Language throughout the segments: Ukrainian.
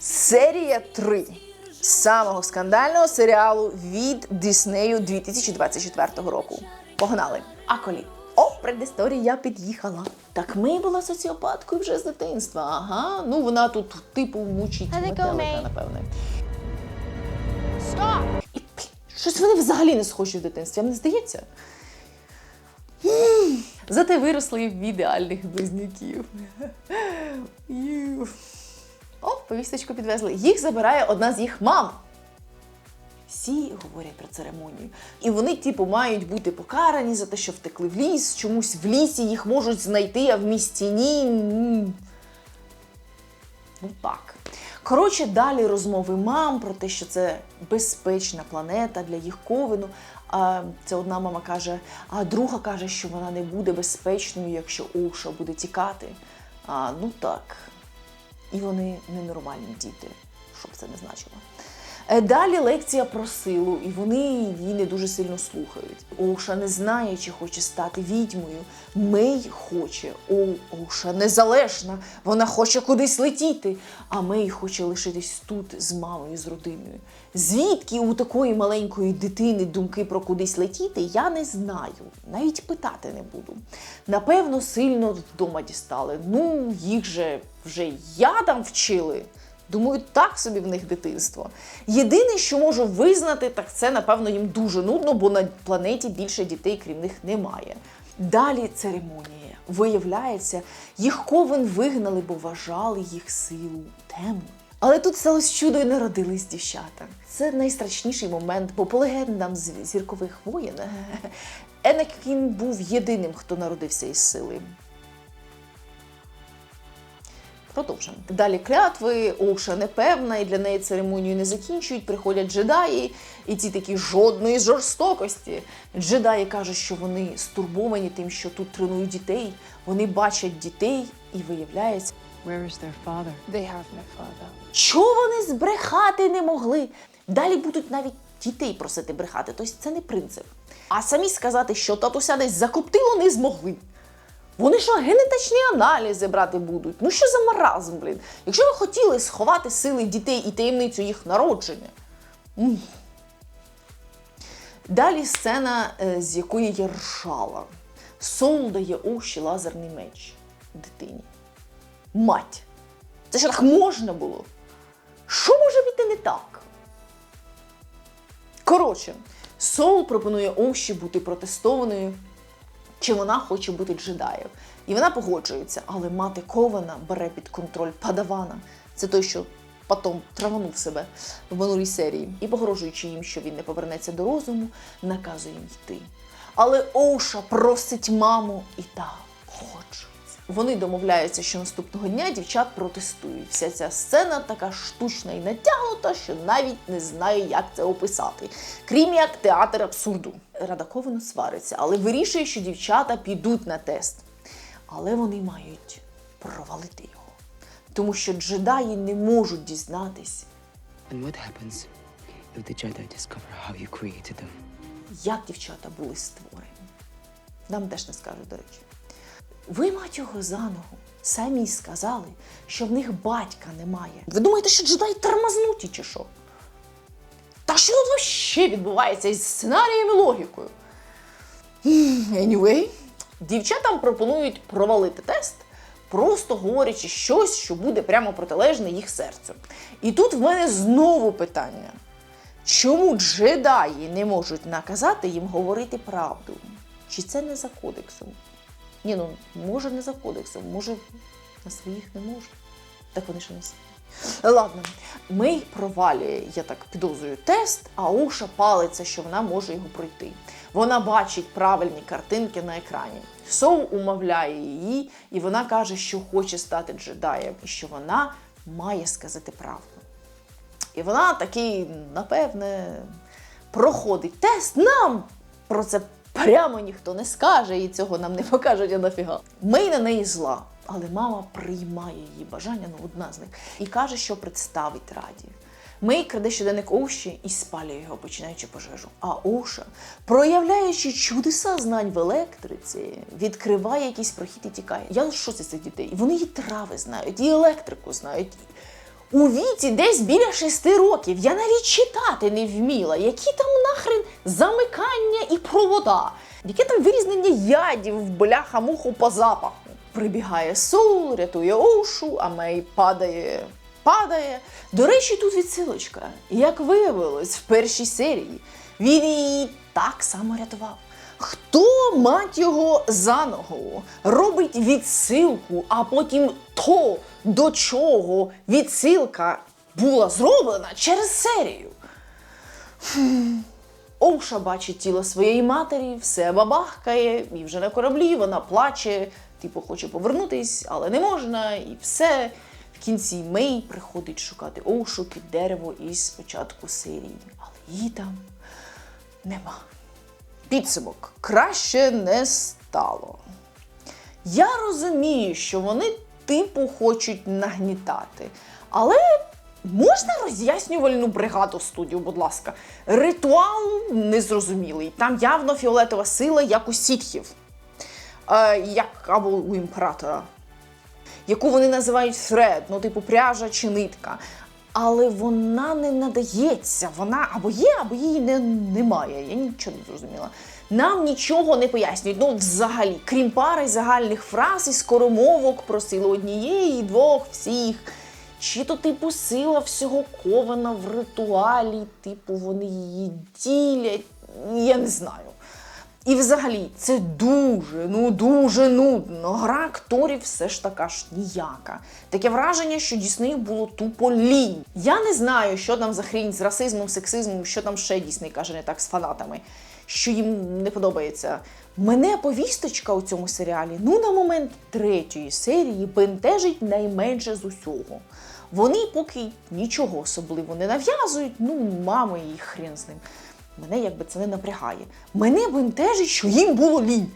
Серія 3 самого скандального серіалу від Діснею 2024 року. Погнали! Аколі. О, предісторії я під'їхала. Так ми була соціопаткою вже з дитинства. Ага. Ну вона тут типу мучить метелика, напевне. Stop! І блін, щось вони взагалі не схожі в дитинстві, вам не здається? Зате виросли в ідеальних близнюків. О, повісточку підвезли. Їх забирає одна з їх мам. Всі говорять про церемонію. І вони, типу, мають бути покарані за те, що втекли в ліс. Чомусь в лісі їх можуть знайти, а в місті ні. Ну так. Коротше, далі розмови мам про те, що це безпечна планета для їх ковину. А це одна мама каже, а друга каже, що вона не буде безпечною, якщо Оша буде тікати. А ну так. І вони ненормальні діти, що б це не значило. Е, Далі лекція про силу, і вони її не дуже сильно слухають. Оша не знає, чи хоче стати відьмою. Мей хоче. О, Оша незалежна. Вона хоче кудись летіти. А Мей хоче лишитись тут з мамою, з родиною. Звідки у такої маленької дитини думки про кудись летіти, я не знаю. Навіть питати не буду. Напевно, сильно вдома дістали. Ну, їх же вже ядам вчили. Думаю, так собі в них дитинство. Єдине, що можу визнати, так це, напевно, їм дуже нудно, бо на планеті більше дітей, крім них, немає. Далі церемонія. Виявляється, їх ковен вигнали, бо вважали їх силу темною. Але тут сталося чудо і народились дівчата. Це найстрашніший момент, бо по легендам зіркових воєн Енекін був єдиним, хто народився із сили. Продовжимо. Далі клятви, Оша непевна, і для неї церемонію не закінчують. Приходять джедаї, і ті такі жодної жорстокості. Джедаї кажуть, що вони стурбовані тим, що тут тренують дітей. Вони бачать дітей і виявляється, Where is their father? They have no father. що вони збрехати не могли. Далі будуть навіть дітей просити брехати. Тобто це не принцип. А самі сказати, що татуся десь закоптило, не змогли. Вони що, генетичні аналізи брати будуть? Ну що за маразм, блін? Якщо ви хотіли сховати сили дітей і таємницю їх народження. Далі сцена, е, з якої я ржала. Соул дає Оші лазерний меч дитині. Мать! Це що так можна було? Що може бути не так? Коротше, Соул пропонує Оші бути протестованою, чи вона хоче бути джедаєм. І вона погоджується, але мати Кована бере під контроль Падавана. Це той, що потом траванув себе в минулій серії. І погрожуючи їм, що він не повернеться до розуму, наказує їм йти. Але Оуша просить маму, і та погоджується. Вони домовляються, що наступного дня дівчат протестують. Вся ця сцена така штучна і натягнута, що навіть не знаю, як це описати. Крім як театр абсурду. Рада Кована свариться, але вирішує, що дівчата підуть на тест. Але вони мають провалити його. Тому що джедаї не можуть дізнатись, And what happens if the Jedi discover how you created them? як дівчата були створені. Нам теж не скажуть, до речі. Ви, мать його, за ногу, самі сказали, що в них батька немає. Ви думаєте, що джедаї тормознуті чи що? Та що тут взагалі відбувається із сценарієм і логікою? Anyway, дівчатам пропонують провалити тест, просто говорячи щось, що буде прямо протилежне їх серцю. І тут в мене знову питання. Чому джедаї не можуть наказати їм говорити правду? Чи це не за кодексом? Ні, ну може не за кодексом, може на своїх не можуть. Так вони ж не свої. Ладно, Мей провалює, я так підозрюю, тест, а Уша палиться, що вона може його пройти. Вона бачить правильні картинки на екрані. Соу умовляє її, і вона каже, що хоче стати джедаєм, і що вона має сказати правду. І вона таки, напевне, проходить тест. Нам про це прямо ніхто не скаже, і цього нам не покажуть, а нафіга. Мей на неї зла, але мама приймає її бажання, ну одна з них, і каже, що представить раді. Мей краде щоденник Оші і спалює його, починаючи пожежу. А Оша, проявляючи чудеса знань в електриці, відкриває якийсь прохід і тікає. Я шоці з цих дітей. Вони і трави знають, і електрику знають. У віці десь біля шести років я навіть читати не вміла, які там нахрен замикання і провода, яке там вирізнення ядів, бляха муху по запаху. Прибігає Соул, рятує Оушу, а Мей падає, падає. До речі, тут відсилочка. Як виявилось в першій серії, він її так само рятував. Хто, мать його, за ногу робить відсилку, а потім то, до чого відсилка була зроблена через серію? Хм. Оуша бачить тіло своєї матері, все бабахкає, і вже на кораблі вона плаче, типу хоче повернутись, але не можна, і все. В кінці Мей приходить шукати Оушу під дерево із початку серії, але її там нема. Підсумок краще не стало. Я розумію, що вони типу хочуть нагнітати, але можна роз'яснювальну бригаду студію, будь ласка. Ритуал незрозумілий. Там явно фіолетова сила, як у сітхів, е, як або у імператора, яку вони називають thread, ну типу пряжа чи нитка. Але вона не надається. Вона або є, або її не, немає. Я нічого не зрозуміла. Нам нічого не пояснюють. Ну, взагалі, крім пари загальних фраз і скоромовок про силу однієї, двох, всіх. Чи то, типу, сила всього кована в ритуалі, типу, вони її ділять. Я не знаю. І взагалі, це дуже, ну дуже нудно. Гра акторів все ж така ж ніяка. Таке враження, що Діснею було тупо лінь. Я не знаю, що там за хрінь з расизмом, сексизмом, що там ще Дісней каже не так з фанатами, що їм не подобається. Мене повісточка у цьому серіалі, ну на момент третьої серії, бентежить найменше з усього. Вони поки нічого особливо не нав'язують, ну, мами їх хрен з ним. Мене якби це не напрягає. Мене бентежить, що їм було лінь.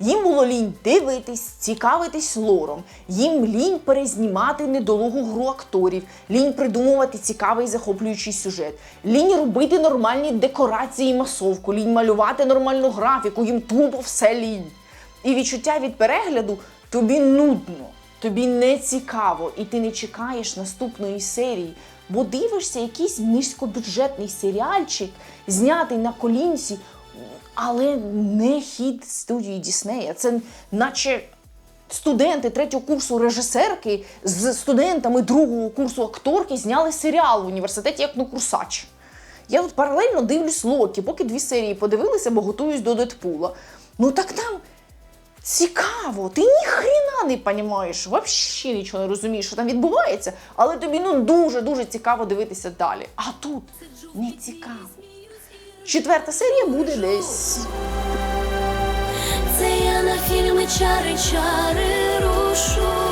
Їм було лінь дивитись, цікавитись лором, їм лінь перезнімати недолугу гру акторів, лінь придумувати цікавий захоплюючий сюжет, лінь робити нормальні декорації і масовку, лінь малювати нормальну графіку, їм тупо все лінь. І відчуття від перегляду тобі нудно, тобі не цікаво, і ти не чекаєш наступної серії, бо дивишся якийсь низькобюджетний серіальчик, знятий на колінці, але не хід студії Діснея. Це наче студенти третього курсу режисерки з студентами другого курсу акторки зняли серіал в університеті як на курсач. Я тут паралельно дивлюсь Локі, поки дві серії подивилися, бо готуюсь до Дедпула. Ну так там цікаво, ти ніхрена не розумієш, взагалі нічого не розумієш, що там відбувається, але тобі ну дуже-дуже цікаво дивитися далі. А тут не цікаво. Четверта серія буде десь. Це я на фільми чари чари рушу.